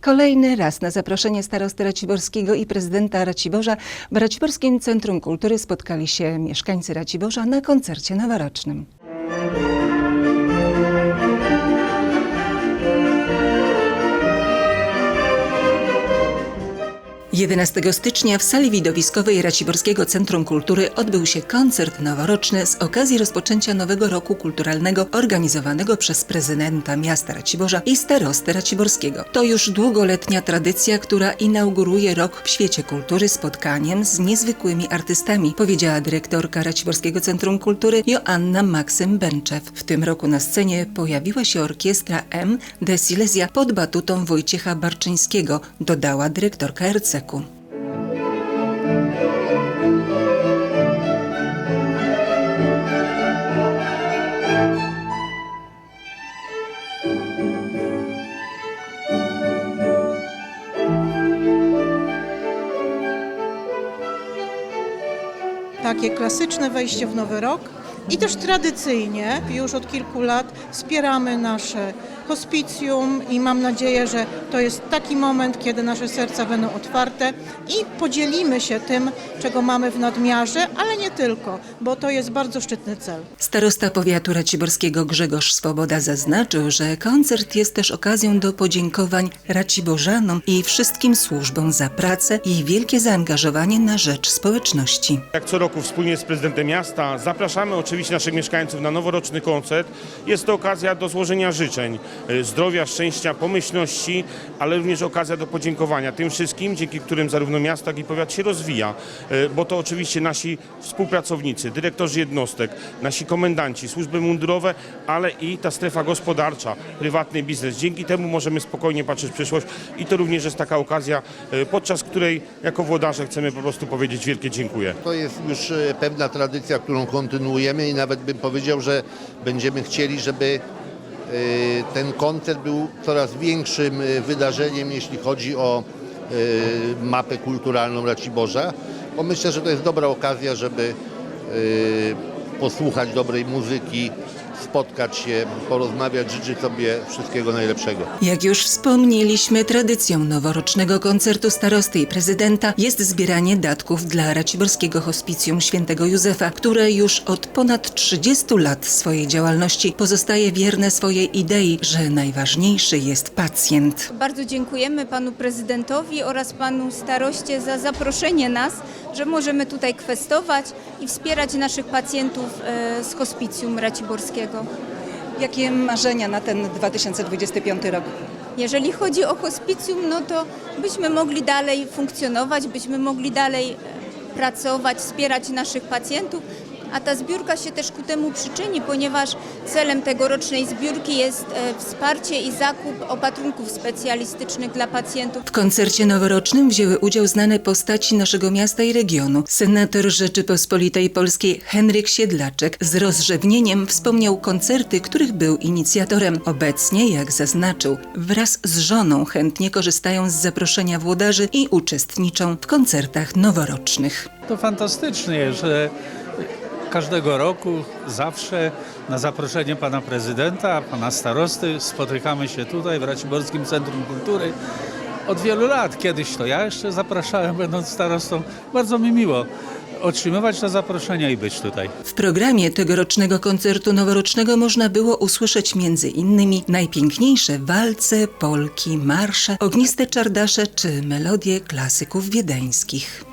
Kolejny raz na zaproszenie starosty Raciborskiego i prezydenta Raciborza w Raciborskim Centrum Kultury spotkali się mieszkańcy Raciborza na koncercie noworocznym. 11 stycznia w sali widowiskowej Raciborskiego Centrum Kultury odbył się koncert noworoczny z okazji rozpoczęcia nowego roku kulturalnego organizowanego przez prezydenta miasta Raciborza i starostę Raciborskiego. To już długoletnia tradycja, która inauguruje rok w świecie kultury spotkaniem z niezwykłymi artystami, powiedziała dyrektorka Raciborskiego Centrum Kultury Joanna Maksym Bęczew. W tym roku na scenie pojawiła się orkiestra M. de Silesia pod batutą Wojciecha Barczyńskiego, dodała dyrektorka Takie klasyczne wejście w nowy rok i też tradycyjnie już od kilku lat wspieramy nasze hospicjum i mam nadzieję, że to jest taki moment, kiedy nasze serca będą otwarte i podzielimy się tym, czego mamy w nadmiarze, ale nie tylko, bo to jest bardzo szczytny cel. Starosta powiatu raciborskiego Grzegorz Swoboda zaznaczył, że koncert jest też okazją do podziękowań Raciborzanom i wszystkim służbom za pracę i wielkie zaangażowanie na rzecz społeczności. Jak co roku wspólnie z prezydentem miasta zapraszamy oczywiście naszych mieszkańców na noworoczny koncert. Jest to okazja do złożenia życzeń e, zdrowia, szczęścia, pomyślności, ale również okazja do podziękowania tym wszystkim, dzięki którym zarówno miasto, jak i powiat się rozwija. E, Bo to oczywiście nasi współpracownicy, dyrektorzy jednostek, nasi komendanci, służby mundurowe, ale i ta strefa gospodarcza, prywatny biznes. Dzięki temu możemy spokojnie patrzeć w przyszłość i to również jest taka okazja, e, podczas której jako włodarze chcemy po prostu powiedzieć wielkie dziękuję. To jest już pewna tradycja, którą kontynuujemy i nawet bym powiedział, że będziemy chcieli, żeby e, ten koncert był coraz większym e, wydarzeniem, jeśli chodzi o e, mapę kulturalną Raciborza, bo myślę, że to jest dobra okazja, żeby posłuchać dobrej muzyki, spotkać się, porozmawiać, życzyć sobie wszystkiego najlepszego. Jak już wspomnieliśmy, tradycją noworocznego koncertu starosty i prezydenta jest zbieranie datków dla Raciborskiego Hospicjum Świętego Józefa, które już od ponad 30 lat swojej działalności pozostaje wierne swojej idei, że najważniejszy jest pacjent. Bardzo dziękujemy panu prezydentowi oraz panu staroście za zaproszenie nas, że możemy tutaj kwestować i wspierać naszych pacjentów e, z hospicjum raciborskiego. Jakie marzenia na ten 2025 rok? Jeżeli chodzi o hospicjum, no to byśmy mogli dalej funkcjonować, byśmy mogli dalej e, pracować, wspierać naszych pacjentów, a ta zbiórka się też ku temu przyczyni, ponieważ celem tegorocznej zbiórki jest e, wsparcie i zakup opatrunków specjalistycznych dla pacjentów. W koncercie noworocznym wzięły udział znane postaci naszego miasta i regionu. Senator Rzeczypospolitej Polskiej Henryk Siedlaczek z rozrzewnieniem wspomniał koncerty, których był inicjatorem. Obecnie, jak zaznaczył, wraz z żoną chętnie korzystają z zaproszenia włodarzy i uczestniczą w koncertach noworocznych. To fantastycznie, że każdego roku zawsze na zaproszenie pana prezydenta, pana starosty spotykamy się tutaj w Raciborskim Centrum Kultury. Od wielu lat, kiedyś to ja jeszcze zapraszałem, będąc starostą. Bardzo mi miło otrzymywać te zaproszenia i być tutaj. W programie tegorocznego koncertu noworocznego można było usłyszeć między innymi najpiękniejsze walce, polki, marsze, ogniste czardasze czy melodie klasyków wiedeńskich.